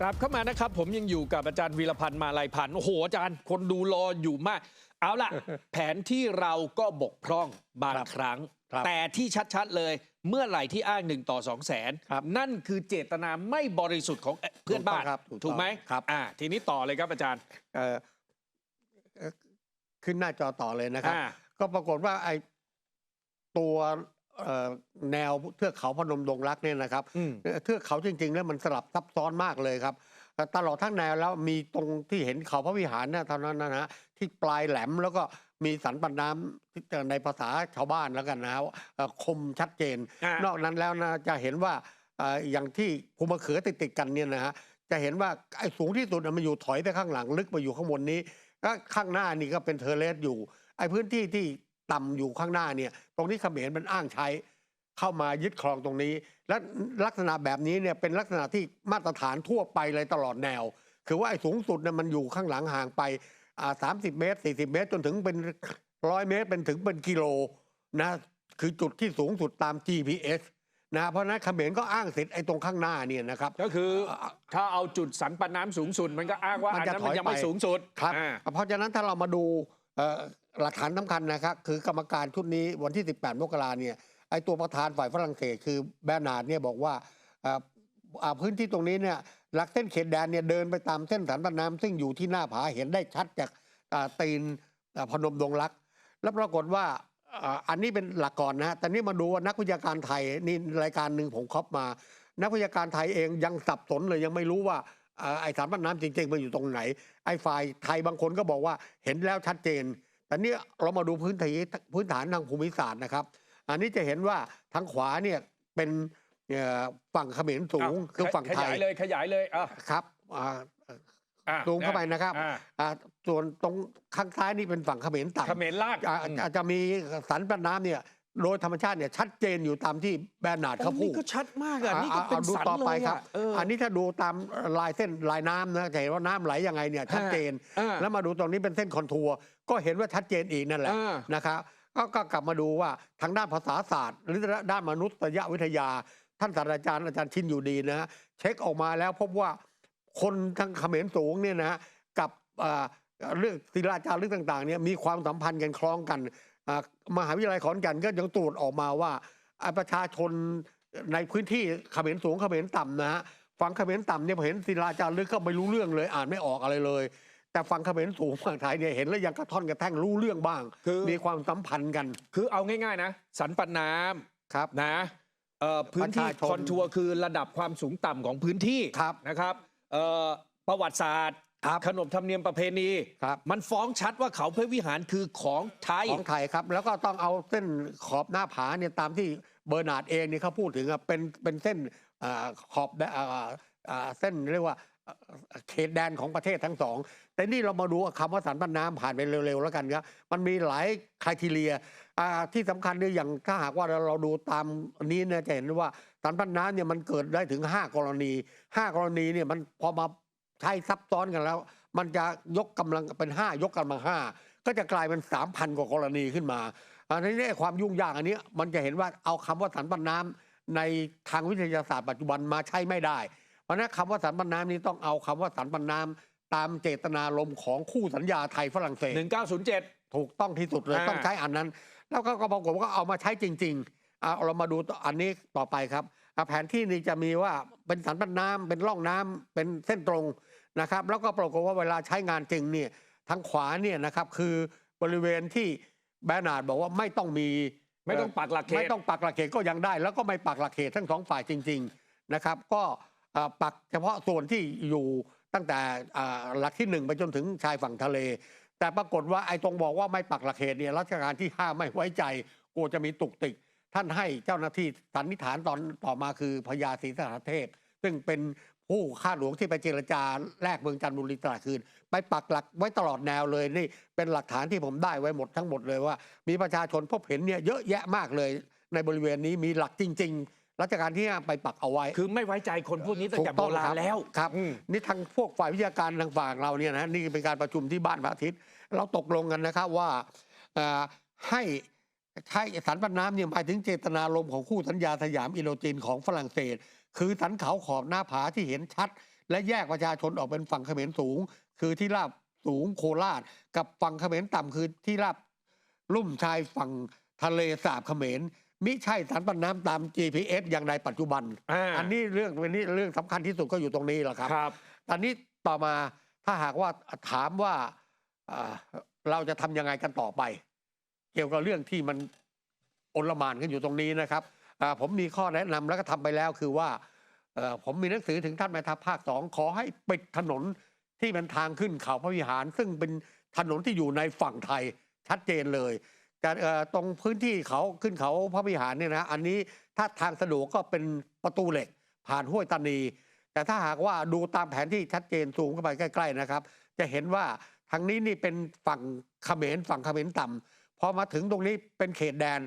กลับเข้ามานะครับ ผมยังอยู่กับอาจารย์วีรพันธ์มาลายพันธ์โอ้โหอาจารย์คนดูรออยู่มาก เอาล่ะ แผนที่เราก็บกพร่องบางครับครั้งครับแต่ที่ชัดๆเลย เมื่อไหร่ที่อ้างหนึ่งต่อสองแสนครับนั่นคือเจตนาไม่บริสุทธิ์ของเอ่อเพื่อนบ้านถูกต้องครับถูกต้องถูกไหมครับอ่าทีนี้ต่อเลยครับอาจารย์เอ่อเอ่อขึ้นหน้าจอต่อเลยนะครับอ่าก็ปรากฏว่าไอ้ตัวเอ่อ แนวเทือกเขาพนมดงรักเนี่ยนะครับอืมเอ่อเทือกเขาจริง ๆ แล้วมันสลับซับซ้อนมากเลยครับเอ่อตลอดทั้งแนวแล้วมีตรงที่เห็นเขาพระวิหารเนี่ยเท่านั้นนะฮะที่ปลายแหลมแล้วก็มีสันปันน้ำที่ในภาษาชาวบ้านแล้วกันนะฮะเอ่อคมชัดเจนอ่านนอกนั้นแล้วนะจะเห็นว่าเอ่ออย่างที่ภูมะเขือติดติดๆกันเนี่ยนะฮะจะเห็นว่าไอ้สูงที่สุดน่ะมันอยู่ถอยไปข้างหลัง ลึกไปอยู่ข้างบนนี้ก็ข้างหน้านี่ก็เป็นเทอร์เลสอยู่ ไอ้พื้นที่ที่ ต่ำอยู่ข้างหน้าเนี่ย ตรงนี้เขมรมันอ้างใช้เข้ามายึดครองตรงนี้ และลักษณะแบบนี้เนี่ยเป็นลักษณะที่มาตรฐานทั่วไปเลยตลอดแนว คือว่าไอ้สูงสุดเนี่ยมันอยู่ข้างหลังห่างไปอ่าสามสิบเมตรสี่สิบเมตร จนถึงเป็นร้อยเมตรเป็นถึงเป็นกิโลนะคือจุดที่สูงสุดตาม GPS นะเพราะฉะนั้นเขมรก็อ้างสิทธิ์ไอ้ตรงข้างหน้าเนี่ยนะครับ ก็คือถ้าเอาจุดสันปันน้ำสูงสุด มันก็อ้างว่ามันอันจะนั้นมันถอยยังไม่ไปสูงสุดครับอ่าเพราะฉะนั้นถ้าเรามาดูเอ่อ หลักฐานสำคัญนะครับ คือกรรมการชุดนี้วันที่ 18 มกราเนี่ยไอ้ตัวประธานฝ่ายฝรั่งเศสคือแบนาร์ดเนี่ยบอกว่าอ่าพื้นที่ตรงนี้เนี่ยหลักเส้นเขตแดนเนี่ยเดินไปตามเส้นสันปันน้ำซึ่งอยู่ที่หน้าผาเห็นได้ชัดจากตีนอ่าพนมดงรัก แล้วปรากฏว่าอันนี้เป็นหลักก่อนนะฮะแต่นี่มาดูว่านักวิชาการไทยนี่รายการหนึ่งผมครอบมา นักวิชาการไทยเองยังสับสนเลยยังไม่รู้ว่าอ่าไอ้สารพันน้ำจริงๆมันอยู่ตรงไหน ไอ้ฝ่ายไทยบางคนก็บอกว่าเห็นแล้วชัดเจน แต่นี่เรามาดูพื้นที่พื้นฐานทางภูมิศาสตร์นะครับ อันนี้จะเห็นว่าทางขวาเนี่ยเป็นเอ่อฝั่งเขมรสูงเาคือฝั่งขไทยายยเลยขยายเลยอะครับอ่าอะซูมเข้าไปนะครับอ่าอ่าส่วนตรงข้างซ้ายนี่เป็นฝั่งเขมรต่ำเขมรลากอ่าอืมอาจจะมีสันปันน้ำเนี่ย โดยธรรมชาติเนี่ยชัดเจนอยู่ตามที่แบรนาร์ดเขาโอ้พูนี่ดก็ชัดมากอะอ่านี่ก็เป็นเอาดูสันต่อไปเลยครัอะบเอออันนี้ถ้าดูตามลายเส้นลายน้ำนะจะเห็นว่าน้ำไหลยังไงเนี่ยชัดเจนอ่าแล้วมาดูตรงนี้เป็นเส้นคอนทัวร์ก็เห็นว่าชัดเจนอีกนั่นแหละอ่านะครับก็ก็กลับมาดูว่าทางด้านภาษาศาสตร์ หรือด้านมนุษยวิทยา ท่านศาสตราจารย์อาจารย์ชินอยู่ดีนะฮะเช็คออกมาแล้วพบว่าคนทางเขมรสูงเนี่ยนะฮะกับอ่าเรื่องศิลาจารึกต่างๆเนี่ยมีความสัมพันธ์กันคล้องกันอ่า มหาวิทยาลัยขอนแก่นก็ยังตรวจออกมาว่าอ่าประชาชนในพื้นที่เขมรสูงเขมรต่ำนะฮะฝั่งเขมรต่ำเนี่ยพอเห็นศิลาจารึกก็ไม่รู้เรื่องเลยอ่านไม่ออกอะไรเลย แต่ฝั่งเขมรสูงฝั่งไทยเนี่ยเห็นแล้วยังกระท่อนกระแท่งรู้เรื่องบ้าง คือมีความสัมพันธ์กัน คือเอาง่ายๆนะ สันปันน้ำครับนะเอ่อพื้นที่ประชาชนคอนทัวร์คือระดับความสูงต่ำของพื้นที่ครับนะครับเอ่อประวัติศาสตร์ครับ ขนบธรรมเนียมประเพณีครับ มันฟ้องชัดว่าเขาพระวิหารคือของไทยของไทยครับ แล้วก็ต้องเอาเส้นขอบหน้าผาเนี่ยตามที่เบอร์นาร์ดเองเนี่ยเขาพูดถึงอะเป็นเป็นเส้นอ่าขอบแดอ่าอ่าเส้นเรียกว่าอ่าเขตแดนของประเทศทั้งสอง แต่นี่เรามาดูคำว่าสันปันน้ำผ่านไปเร็วๆแล้วกันครับ มันมีหลายคุณทีเรียอ่าที่สำคัญเนี่ยอย่างถ้าหากว่าเราเราดูตามนี้เนี่ยจะเห็นว่าสันปันน้ำเนี่ยมันเกิดได้ถึง 5 กรณี 5 กรณีเนี่ยมันพอมา ใช้ซับซ้อนกันแล้ว มันจะยกกำลังเป็น5ยกกำลังห้าก็จะกลายเป็น3,000กว่ากรณีขึ้นมาอันนี้ไอ้ความยุ่งยากอันนี้มันจะเห็นว่าเอาคำว่าสันปันน้ำในทางวิทยาศาสตร์ปัจจุบันมาใช้ไม่ได้ เพราะฉะนั้นคำว่าสันปันน้ำนี้ต้องเอาคำว่าสันปันน้ำตามเจตนารมณ์ของคู่สัญญาไทยฝรั่งเศส 1907 ถูกต้องที่สุดเลยอ่าต้องใช้อันนั้น แล้วก็ก็ปรากฏว่าก็เอามาใช้จริงๆอ่าเรามาดูอันนี้ต่อไปครับอ่า แผนที่นี้จะมีว่าเป็นสันปันน้ำเป็นร่องน้ำเป็นเส้นตรงนะครับ แล้วก็ปรากฏว่าเวลาใช้งานจริงเนี่ยทางขวาเนี่ยนะครับคือบริเวณที่แบรนาร์ดบอกว่าไม่ต้องมีไม่ต้องปักหลักเขตไม่ต้องปักหลักเขตก็ยังได้ แล้วก็ไม่ปักหลักเขตทั้งสองฝ่ายจริง ๆนะครับ ก็อ่าปักเฉพาะส่วนที่อยู่ตั้งแต่อ่าหลักที่หนึ่งไปจนถึงชายฝั่งทะเล แต่ปรากฏว่าไอ้ตรงบอกว่าไม่ปักหลักเขตเนี่ยรัชกาลที่ห้าไม่ไว้ใจกลัวจะมีตุกติก ท่านให้เจ้าหน้าที่สันนิษฐานตอนต่อมาคือพญาศรีสหเทพ ซึ่งเป็นผู้ข้าหลวงที่ไปเจรจาแลกเมืองจันทบุรีตลาดคืน ไปปักหลักไว้ตลอดแนวเลยนี่เป็นหลักฐานที่ผมได้ไว้หมดทั้งหมดเลยว่า มีประชาชนพบเห็นเนี่ยเยอะแยะมากเลย ในบริเวณนี้มีหลักจริง ๆรัชกาลที่ห้าไปปักเอาไว้ คือไม่ไว้ใจคนพวกนี้ตั้งแต่โบราณแล้วครับอืมนี่ทางพวกฝ่ายวิชาการทางฝั่งเราเนี่ยนะนี่เป็นการประชุมที่บ้านพระอาทิตย์ เราตกลงกันนะครับว่าเอ่อให้ ใช้สันปันน้ำเนี่ยหมายถึงเจตนารมณ์ของคู่สัญญาสยามอินโดจีนของฝรั่งเศส คือสันเขาขอบหน้าผาที่เห็นชัด และแยกประชาชนออกเป็นฝั่งเขมรสูง คือที่ราบสูงโคราช กับฝั่งเขมรต่ำคือที่ราบลุ่มชายฝั่งทะเลสาบเขมรมิใช่สารปันน้ำตาม GPS อย่างในปัจจุบันอ่าอันนี้เรื่องวันนี้เรื่องสำคัญที่สุดก็อยู่ตรงนี้แหละครับครับตอนนี้ต่อมาถ้าหากว่าถามว่าอ่าเราจะทำยังไงกันต่อไป เกี่ยวกับเรื่องที่มันโอลหมานกันอยู่ตรงนี้นะครับผมมีข้อแนะนำแล้วก็ทำไปแล้วคือว่าผมมีหนังสือถึงท่านแม่ทัพภาคสองขอให้ปิดถนนที่เป็นทางขึ้นเขาพระวิหาร ซึ่งเป็นถนนที่อยู่ในฝั่งไทยชัดเจนเลยแต่ตรงพื้นที่เขาขึ้นเขาพระวิหารเนี่ยนะอันนี้ถ้าทางสะดวกก็เป็นประตูเหล็ก ผ่านห้วยตานี แต่ถ้าหากว่าดูตามแผนที่ชัดเจนซูมเข้าไปใกล้ ๆนะครับ จะเห็นว่าทางนี้นี่เป็นฝั่งเขมรฝั่งเขมรต่ำ พอมาถึงตรงนี้เป็นเขตแดน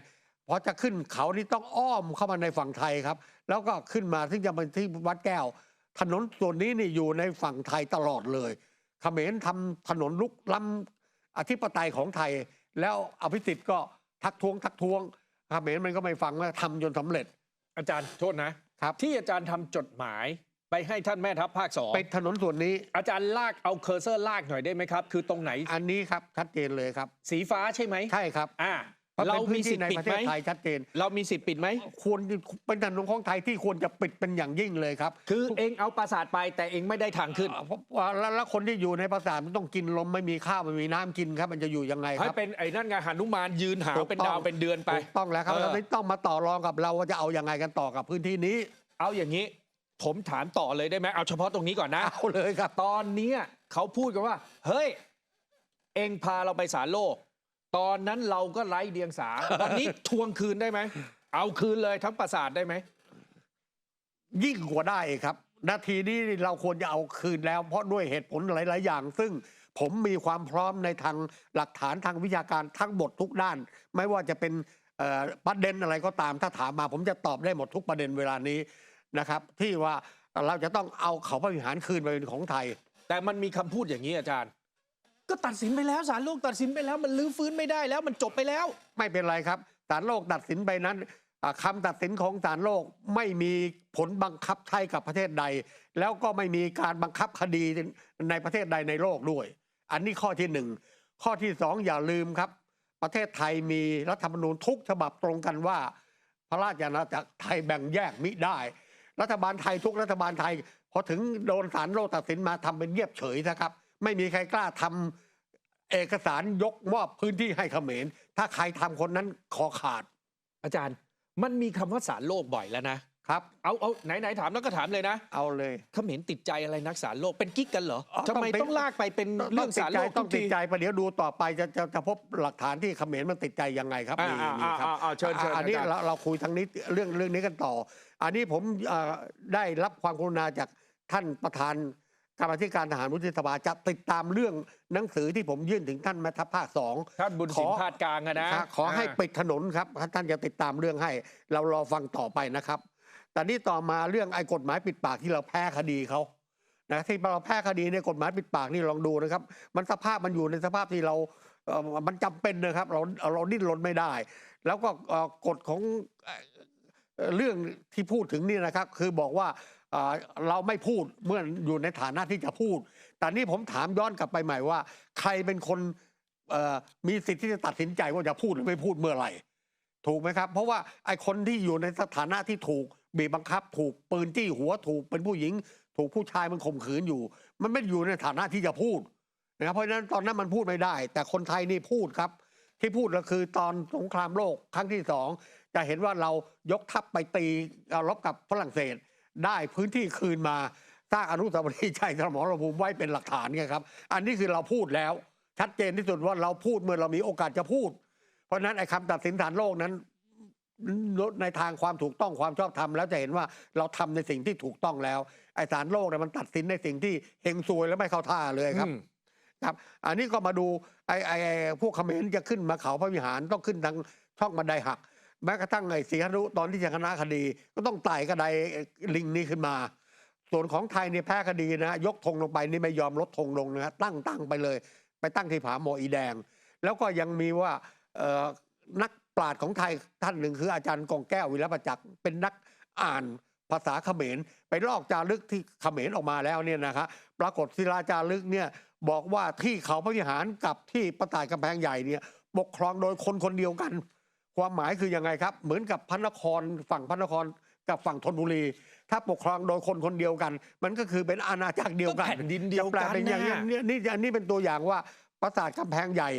พอจะขึ้นเขานี่ต้องอ้อมเข้ามาในฝั่งไทยครับ แล้วก็ขึ้นมาซึ่งจะเป็นที่วัดแก้ว ถนนส่วนนี้นี่อยู่ในฝั่งไทยตลอดเลยเขมรทำถนนลุกล้ำอธิปไตยของไทย แล้วอภิสิทธิ์ก็ทักท้วงทักท้วงเขมรมันก็ไม่ฟังว่าทำจนสำเร็จ อาจารย์โทษนะครับ ที่อาจารย์ทำจดหมาย ไปให้ท่านแม่ทัพภาคสองเป็นถนนส่วนนี้ อาจารย์ลากเอาเคอร์เซอร์ลากหน่อยได้ไหมครับ คือตรงไหนอันนี้ครับชัดเจนเลยครับ สีฟ้าใช่ไหมใช่ครับอ่าเพราะเราเป็นพื้มีนสิที่ทในธิ์ปิดประเทไหมศไทยชัดเจน เรามีสิทธิ์ปิดไหมควรเป็นถนนของไทยที่ควรจะปิดเป็นอย่างยิ่งเลยครับ คือเองเอาปราสาทไปแต่เองไม่ได้ทางขึ้นเพราะว่าแล้วแล้วคนที่อยู่ในปราสาทมันต้องกินลมไม่มีข้าวไม่มีน้ำกินครับ มันจะอยู่ยังไงคให้รับเป็นไอ้นั่นไงหานุมานยืนหาวถูกเป็นต้องดาวเป็นเดือนไปถูกต้องแล้วครับเออเราไม่ต้องมาต่อรองกับเราว่าจะเอายังไงกันต่อกับพื้นที่นี้ เอาอย่างนี้ ผมถามต่อเลยได้ไหมเอาเฉพาะตรงนี้ก่อนนะ เอาเลยครับ ตอนเนี้ยเขาพูดกันว่า เฮ้ย เองพาเราไปสารโลก ตอนนั้นเราก็ไร้เดียงสาวันนี้ทวงคืนได้ไหม เอาคืนเลยทั้งปราสาทได้ไหม ยิ่งกว่าได้ครับ นาทีนี้เราควรจะเอาคืนแล้ว เพราะด้วยเหตุผลหลาย ๆ อย่าง ซึ่งผมมีความพร้อมในทางหลักฐานทางวิชาการทั้งหมดทุกด้าน ไม่ว่าจะเป็นเอ่อประเด็นอะไรก็ตามถ้าถามมา ผมจะตอบได้หมดทุกประเด็นเวลานี้ นะครับ ที่ว่าเราจะต้องเอาเขาพระวิหารคืนไปเป็นของไทย แต่มันมีคำพูดอย่างนี้อาจารย์ ก็ตัดสินไปแล้วสารโลกตัดสินไปแล้ว มันลื้อฟื้นไม่ได้แล้วมันจบไปแล้ว ไม่เป็นไรครับศาลโลกตัดสินไปนั้นอ่าคำตัดสินของศาลโลกไม่มีผลบังคับใช้กับประเทศใด แล้วก็ไม่มีการบังคับคดีในประเทศใดในโลกด้วย อันนี้ข้อที่หนึ่งข้อที่สองอย่าลืมครับ ประเทศไทยมีรัฐธรรมนูญทุกฉบับตรงกันว่า พระราชอาณาจักรไทยแบ่งแยกมิได้ รัฐบาลไทยทุกรัฐบาลไทย พอถึงโดนศาลโลกตัดสินมาทำเป็นเงียบเฉยนะครับ ไม่มีใครกล้าทำเอกสารยกมอบพื้นที่ให้เขมร ถ้าใครทำคนนั้นคอขาด อาจารย์มันมีคำว่าสารโลกบ่อยแล้วนะครับเอาเอาไหนไหนถามแล้วก็ถามเลยนะ เอาเลยเขมรติดใจอะไรนักสารโลกเป็นกิ๊กกันเหรออ๋อทำไมต้องเป็นต้องลากไปเป็นเรื่องติดสารใจโลกต้ทุองกติทีดใจประเดี๋ยวดูต่อไปจะจะจะพบหลักฐานที่เขมรมันติดใจยังไงครับอ่ามีอ่ามีครับอ่าอ่าเชิญเชิญอันนี้อาจารย์เราเราคุยทางนี้เรื่องเรื่องนี้กันต่อ อันนี้ผมเอ่อได้รับความกรุณาจากท่านประธานกรรมาธิการทหารวุฒิสภาจะติดตามเรื่องหนังสือที่ผมยื่นถึงท่านแม่ทัพภาคสองท่านบุญสินขอพาดกลางอะนะครับขอให้าปิดถนนครับท่านจะติดตามเรื่องให้ เรารอฟังต่อไปนะครับแต่นี่ต่อมาเรื่องไอ้กฎหมายปิดปากที่เราแพ้คดีเขานะที่เราแพ้คดีในยกฎหมายปิดปากนี่ลองดูนะครับ มันสภาพมันอยู่ในสภาพที่เราเอ่อมันจำเป็นนะครับ เราเราดิ้นรนไม่ได้ แล้วก็เอ่อกฎของ เรื่องที่พูดถึงนี่นะครับ คือบอกว่าเราไม่พูดเมื่ออยู่ในฐานะที่จะพูด แต่นี่ผมถามย้อนกลับไปใหม่ว่า ใครเป็นคนมีสิทธิ์ที่จะตัดสินใจว่าจะพูดหรือไม่พูดเมื่อไหร่ ถูกไหมครับ เพราะว่าไอ้คนที่อยู่ในสถานะที่ถูกบีบบังคับ ถูกปืนจี้หัวถูกเป็นผู้หญิง ถูกผู้ชายมันข่มขืนอยู่ มันไม่อยู่ในฐานะที่จะพูดนะครับเพราะฉะนั้นตอนนั้นมันพูดไม่ได้ แต่คนไทยนี่พูดครับ ที่พูดก็คือตอนสงครามโลกครั้งที่สอง จะเห็นว่าเรายกทัพไปตีเอารบกับฝรั่งเศส ได้พื้นที่คืนมาสร้างอนุสาวรีย์ชัยสมรภูมิไว้เป็นหลักฐานไงครับ อันนี้คือเราพูดแล้ว ชัดเจนที่สุดว่าเราพูดเมื่อเรามีโอกาสจะพูด เพราะฉะนั้นไอ้คำตัดสินศาลโลกนั้นในทางความถูกต้องความชอบธรรมแล้วจะเห็นว่าเราทำในสิ่งที่ถูกต้องแล้ว ไอ้ศาลโลกเนี่ยมันตัดสินในสิ่งที่เฮงซวยแล้วไม่เข้าท่าเลยครับอืมครับ อันนี้ก็มาดูไอ้ไอ้ไอ้พวกเขมรจะขึ้นมาเขาพระวิหารต้องขึ้นทางช่องบันไดหัก แม้กระทั่งไอ้สีหนุตอนที่จะคณะคดี ก็ต้องไต่กระไดลิงนี้ขึ้นมา ส่วนของไทยเนี่ยแพ้คดีนะยกธงลงไปนี่ไม่ยอมลดธงลงนะตั้งตั้งไปเลย ไปตั้งที่ผาหมออีแดง แล้วก็ยังมีว่านักปราชญ์ของไทยท่านหนึ่งคืออาจารย์กองแก้ววิรประจักษ์เป็นนักอ่านภาษาเขมร ไปลอกจารึกที่เขมรออกมาแล้วเนี่ยนะครับปรากฏศิลาจารึกเนี่ยบอกว่าที่เขาพระวิหารกับที่ประตายกำแพงใหญ่เนี่ยปกครองโดยคนคนเดียวกัน ความหมายคือยังไงครับ เหมือนกับพระนครฝั่งพระนครกับฝั่งธนบุรี ถ้าปกครองโดยคนคนเดียวกัน มันก็คือเป็นอาณาจักรเดียวกันก็แผ่นดินเดียวจะแปลกันเป็นอย่างนี้น่ะนี่นี่อันนี้เป็นตัวอย่างว่าปราสาทกำแพงใหญ่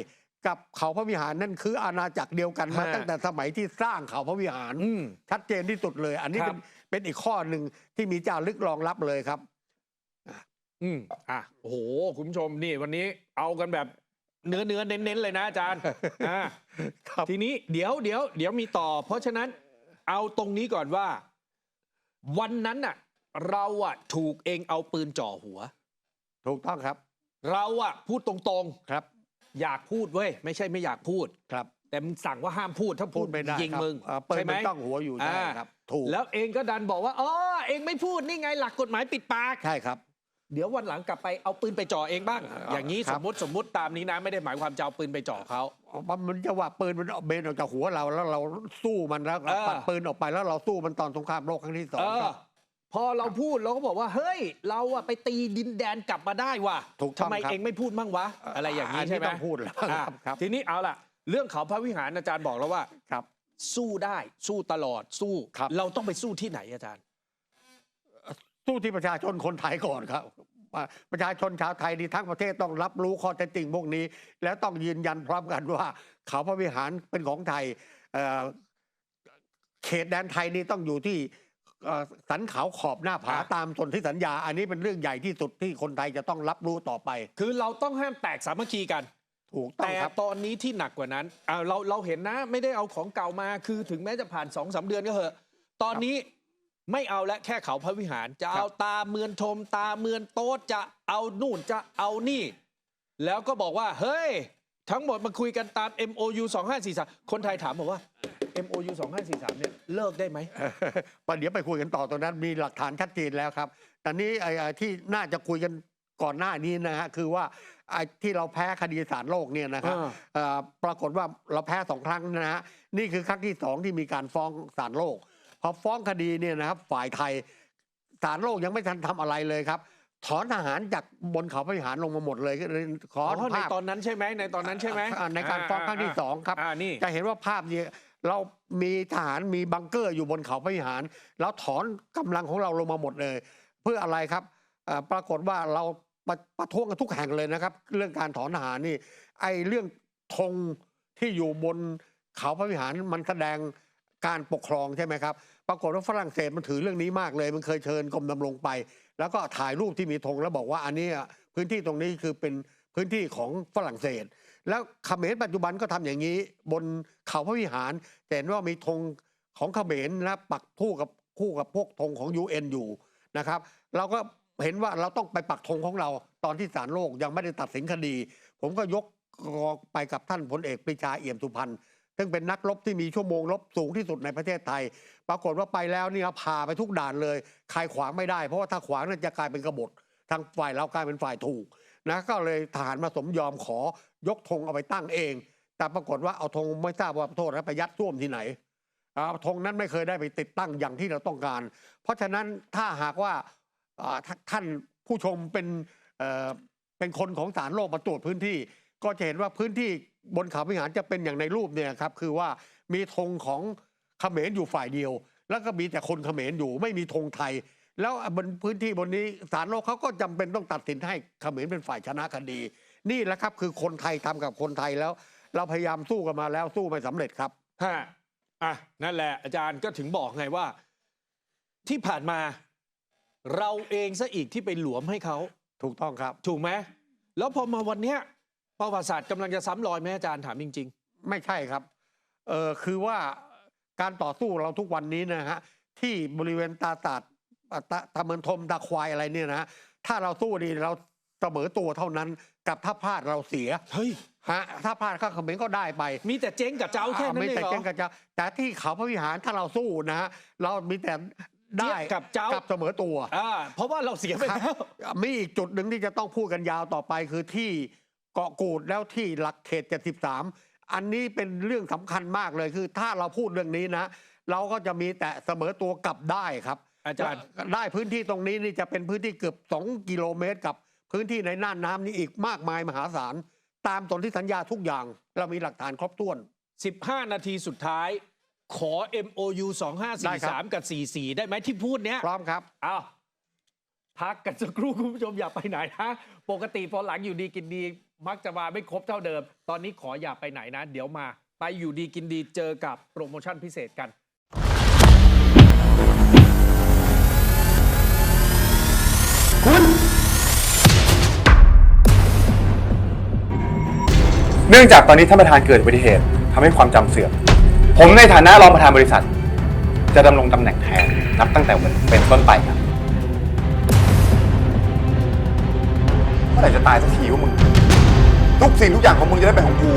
กับเขาพระวิหารนั่นคืออาณาจักรเดียวกันมาฮะ ตั้งแต่สมัยที่สร้างเขาพระวิหาร อืม ชัดเจนที่สุดเลย อันนี้ครัเป็นบเป็นอีกข้อหนึ่งที่มีจารึกรองรับเลยครับ อืมอะโอ้โห คุณผู้ชมนี่วันนี้เอากันแบบ เนื้อเนื้อเน้นเน้นๆเลยนะอาจารย์อ่าครับทีนี้เดี๋ยวเดี๋ยวเดี๋ยวมีต่อ เพราะฉะนั้นเอาตรงนี้ก่อนว่า วันนั้นน่ะ เราอะถูกเองเอาปืนจ่อหัว ถูกต้องครับ เราอะพูดตรงครับ ๆ อยากพูดเว้ย ไม่ใช่ไม่อยากพูด ครับแต่มึงสั่งว่าห้ามพูดถ้าพูพูดดไม่ได้ยิงครับมึงอ่าปืนใช่ไหมมันต้องหัวอยู่ได้อ่า ครับ ถูกแล้วเองก็ดันบอกว่าอ๋อเองไม่พูดนี่ไงหลักกฎหมายปิดปาก ใช่ครับ เดี๋ยววันหลังกลับไปเอาปืนไปจ่อเองบ้างเอออย่างนี้ครัสบมมติสมมติตามนี้นะไม่ได้หมายความจะเอาปืนไปจ่อเขามันจะว่าปืนมันเบนออกจากหัวเราแล้วเราสู้มันแล้วเออปัดปืนออกไปแล้วเราสู้มันตอนสงครามโลกครั้งที่สอเองอครับพอเราพูดเราก็บอกว่าเฮ้ย เราอะไปตีดินแดนกลับมาได้ว่ะถูกต้องทำไมครับเองไม่พูดมั่งวะ อะไรอย่างนี้อันนี้ใช่ไหมต้องพูดแล้วอะครับครับทีนี้เอาล่ะ เรื่องเขาพระวิหารอาจารย์บอกแล้วว่าครับ สู้ได้สู้ตลอดสู้ครับเราต้องไปสู้ที่ไหนอาจารย์ สู้ที่ประชาชนคนไทยก่อนครับว่าประชาชนชาวไทยที่ทั้งประเทศต้องรับรู้ข้อเท็จจริงพวกนี้ แล้วต้องยืนยันพร้อมกันว่า เขาพระวิหารเป็นของไทยเอ่อเขตแดนไทยนี่ต้องอยู่ที่เอ่อสันเขาขอบหน้าผาอะตามสนธิสัญญา อันนี้เป็นเรื่องใหญ่ที่สุดที่คนไทยจะต้องรับรู้ต่อไป คือเราต้องห้ามแตกสามัคคีกันถูกต้องแต่ครับตอนนี้ที่หนักกว่านั้นอ่าเราเราเห็นนะไม่ได้เอาของเก่ามาคือถึงแม้จะผ่านสองสาเดือนก็เหอะ ตอนนี้ ไม่เอาและแค่เขาพระวิหารจะเอาครับตาเมือนทมตาเมือนโต๊ดจะเอานู่นจะเอานี่ แล้วก็บอกว่า เฮ้ย ทั้งหมดมาคุยกันตาม MOU 2543 คนไทยถามบอกว่า MOU 2543เนี่ยเลิกได้ไหมประเดี๋ยวไปคุยกันต่อตรงนั้นมีหลักฐานชัดเจนแล้วครับแต่นี้ไอ้ไอ้ที่น่าจะคุยกันก่อนหน้านี้นะฮะคือว่าไอ้ที่เราแพ้คดีศาลโลกเนี่ยนะครับอ่าเอ่อปรากฏว่าเราแพ้สองครั้งนะฮะนี่คือครั้งที่สองที่มีการฟ้องศาลโลก พอฟ้องคดีเนี่ยนะครับ ฝ่ายไทยศาลโลกยังไม่ทันทำอะไรเลยครับ ถอนทหารจากบนเขาพระวิหารลงมาหมดเลยก็เลยขออ๋อในภาพตอนนั้นใช่ไหมในตอนนั้นใช่ไหมอ่าในการฟ้องครั้งที่สองครับอ่านี่จะเห็นว่าภาพนี้เรามีทหารมีบังเกอร์อยู่บนเขาพระวิหาร แล้วถอนกำลังของเราลงมาหมดเลย เพื่ออะไรครับเอ่อปรากฏว่าเราประประท้วงกันทุกแห่งเลยนะครับ เรื่องการถอนทหารนี่ ไอ้เรื่องธงที่อยู่บนเขาพระวิหารมันแสดงการปกครองใช่ไหมครับ ปรากฏว่าฝรั่งเศสมันถือเรื่องนี้มากเลย มันเคยเชิญกรมดำรงไป แล้วก็ถ่ายรูปที่มีธงแล้วบอกว่าอันนี้พื้นที่ตรงนี้คือเป็นพื้นที่ของฝรั่งเศส แล้วเขมรปัจจุบันก็ทำอย่างนี้ บนเขาพระวิหารแต่เห็นว่ามีธงของเขมรนะปักคู่กับคู่กับพวกธงของ UN อยู่นะครับ เราก็เห็นว่าเราต้องไปปักธงของเราตอนที่ศาลโลกยังไม่ได้ตัดสินคดี ผมก็ยกกอไปกับท่านพลเอกปรีชาเอี่ยมสุพรรณ ซึ่งเป็นนักรบที่มีชั่วโมงรบสูงที่สุดในประเทศไทย ปรากฏว่าไปแล้วเนี่ยพาไปทุกด่านเลยใครขวางไม่ได้ เพราะว่าถ้าขวางนั่นจะกลายเป็นกบฏทางฝ่ายเรากลายเป็นฝ่ายถูกนะก็เลยทหารมาสมยอมขอยกธงเอาไปตั้งเอง แต่ปรากฏว่าเอาธงไม่ทราบว่าโทษนะไปยัดส้วมที่ไหนอ่าธงนั้นไม่เคยได้ไปติดตั้งอย่างที่เราต้องการ เพราะฉะนั้นถ้าหากว่าท่านผู้ชมเป็นเอ่อเป็นคนของสารโลกมาตรวจพื้นที่ ก็จะเห็นว่าพื้นที่ บนเขาพิหารจะเป็นอย่างในรูปเนี่ยครับคือว่ามีธงของเขมรอยู่ฝ่ายเดียว แล้วก็มีแต่คนเขมรอยู่ไม่มีธงไทย แล้วบนพื้นที่บนนี้ศาลโลกเขาก็จำเป็นต้องตัดสินให้เขมรเป็นฝ่ายชนะคดี นี่แหละครับคือคนไทยทำกับคนไทยแล้ว เราพยายามสู้กันมาแล้วสู้ไม่สำเร็จครับฮะอะนั่นแหละอาจารย์ก็ถึงบอกไงว่า ที่ผ่านมาเราเองซะอีกที่ไปหลวมให้เขาถูกต้องครับ ถูกไหมแล้วพอมาวันเนี้ย ประวัติศาสตร์กำลังจะซ้ำรอยไหมอาจารย์ถามจริงไม่ใช่ครับเออคือว่าการต่อสู้เราทุกวันนี้นะฮะที่บริเวณตาตาดอะตาตาเมือนทมตาควายอะไรเนี่ยนะฮะถ้าเราสู้ดีเราเสมอตัวเท่านั้นกับถ้าพลาดเราเสียๆเฮ้ยฮะถ้าพลาดก็เขมรก็ได้ไป มีแต่เจ๊งกับเจ้าแค่นั้นไม่เองแต่เหรอเจ้งกับเจ้าแต่ที่เขาพระวิหารถ้าเราสู้นะฮะเรามีแต่ได้เทียบกับเจ้ากับเสมอตัวอ่าเพราะว่าเราเสียไปครับแล้วมีอีกจุดหนึ่งที่จะต้องพูดกันยาวต่อไปคือที่ เกาะกูดแล้วที่หลักเขต 73 อันนี้เป็นเรื่องสำคัญมากเลยคือ ถ้าเราพูดเรื่องนี้นะ เราก็จะมีแต่เสมอตัวกลับได้ครับอาจารย์ ได้พื้นที่ตรงนี้นี่จะเป็นพื้นที่เกือบ 2 กิโลเมตรกับพื้นที่ในน่านน้ำนี่อีกมากมายมหาศาลตามสนธิสัญญาทุกอย่าง เรามีหลักฐานครบถ้วน 15 นาทีสุดท้าย ขอ MOU ได้ครับ2543 กับ 44 ได้ไหมที่พูดเนี้ยพร้อมครับอ้าวพักกันสักครู่คุณผู้ชมอย่าไปไหนนะ ปกติพอหลังอยู่ดีกินดี มักจะมาไม่ครบเท่าเดิม ตอนนี้ขออย่าไปไหนนะ เดี๋ยวมา ไปอยู่ดีกินดีเจอกับโปรโมชั่นพิเศษกันคุณเนื่องจากตอนนี้ท่านประธานเกิดอุบัติเหตุทำให้ความจำเสื่อม ผมในฐานะรองประธานบริษัท จะดำรงตำแหน่งแทนนับตั้งแต่วันนี้เป็นต้นไปครับเมื่อไหร่จะตายสักทีวะมึง ทุกสิ่งทุกอย่างของมึงจะได้เป็นของกู